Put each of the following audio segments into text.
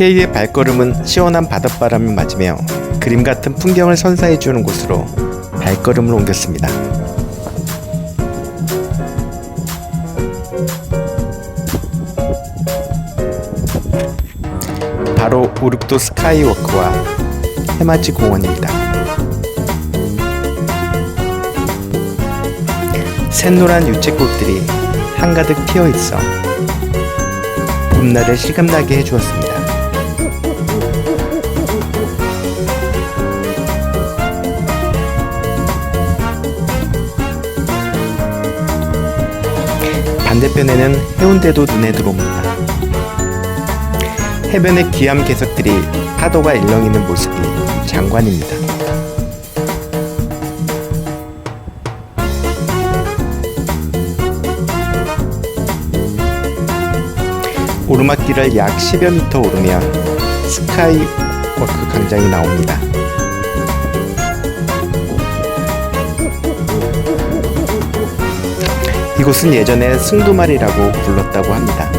K의 발걸음은 시원한 바닷바람을 맞으며 그림 같은 풍경을 선사해주는 곳으로 발걸음을 옮겼습니다. 바로 우르크도 스카이워크와 해맞이 공원입니다. 샛노란 유채꽃들이 한가득 피어 있어 봄날을 실감나게 해주었습니다. 반대편에는 해운대도 눈에 들어옵니다. 해변의 귀암 개석들이 파도가 일렁이는 모습이 장관입니다. 오르막길을 약 10여 미터 오르면 스카이워크 광장이 나옵니다. 이곳은 예전에 승두말이라고 불렀다고 합니다.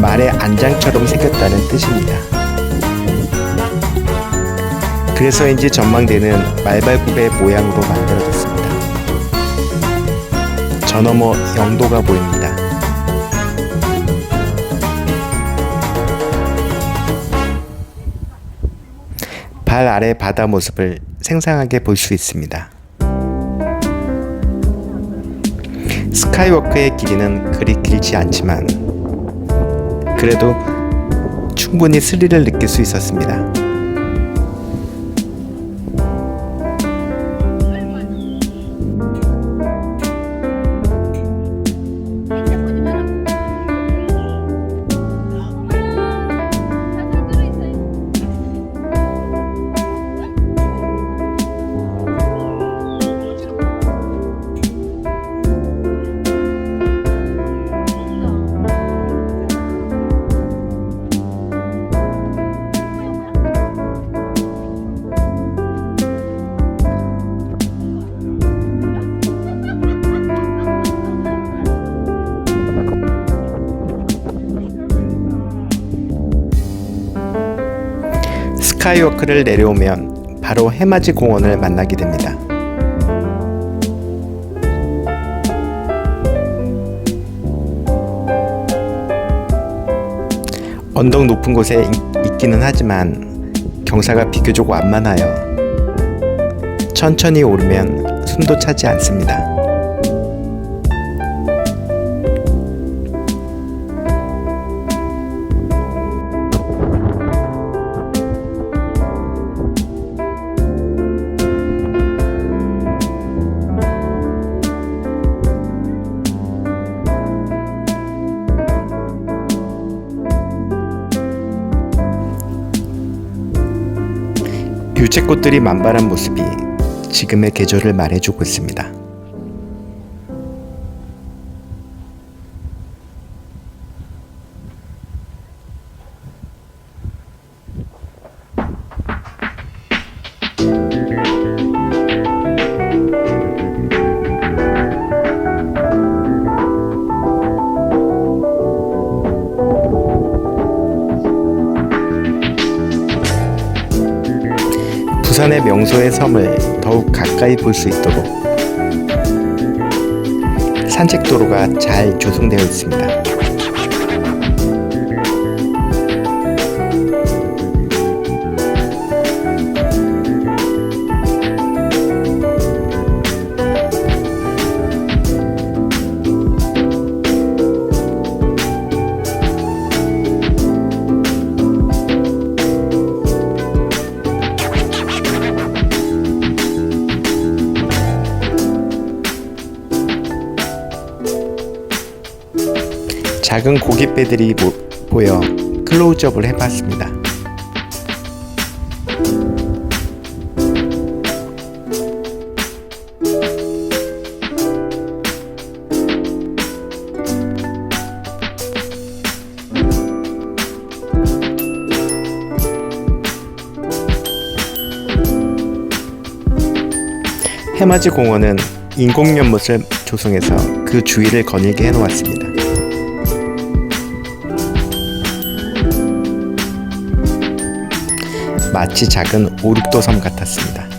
말의 안장처럼 생겼다는 뜻입니다. 그래서인지 전망대는 말발굽의 모양으로 만들어졌습니다. 저 너머 영도가 보입니다. 발 아래 바다 모습을 생생하게 볼 수 있습니다. 스카이워크의 길이는 그리 길지 않지만 그래도 충분히 스릴을 느낄 수 있었습니다. 스카이워크를 내려오면 바로 해맞이 공원을 만나게 됩니다. 언덕 높은 곳에 있- 있기는 하지만 경사가 비교적 완만하여 천천히 오르면 숨도 차지 않습니다. 유채꽃들이 만발한 모습이 지금의 계절을 말해주고 있습니다. 부산의 명소의 섬을 더욱 가까이 볼 수 있도록 산책도로가 잘 조성되어 있습니다. 작은 고깃배들이 모, 보여 클로즈업을 해봤습니다. 해맞이 공원은 인공연못을 조성해서 그 주위를 거닐게 해놓았습니다. 마치 작은 오륙도 섬 같았습니다.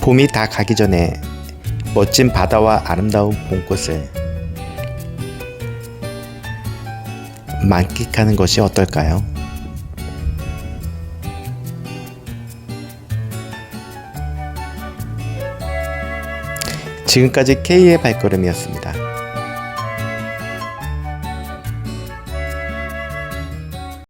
봄이 다 가기 전에 멋진 바다와 아름다운 봄꽃을 만끽하는 것이 어떨까요? 지금까지 K의 발걸음이었습니다.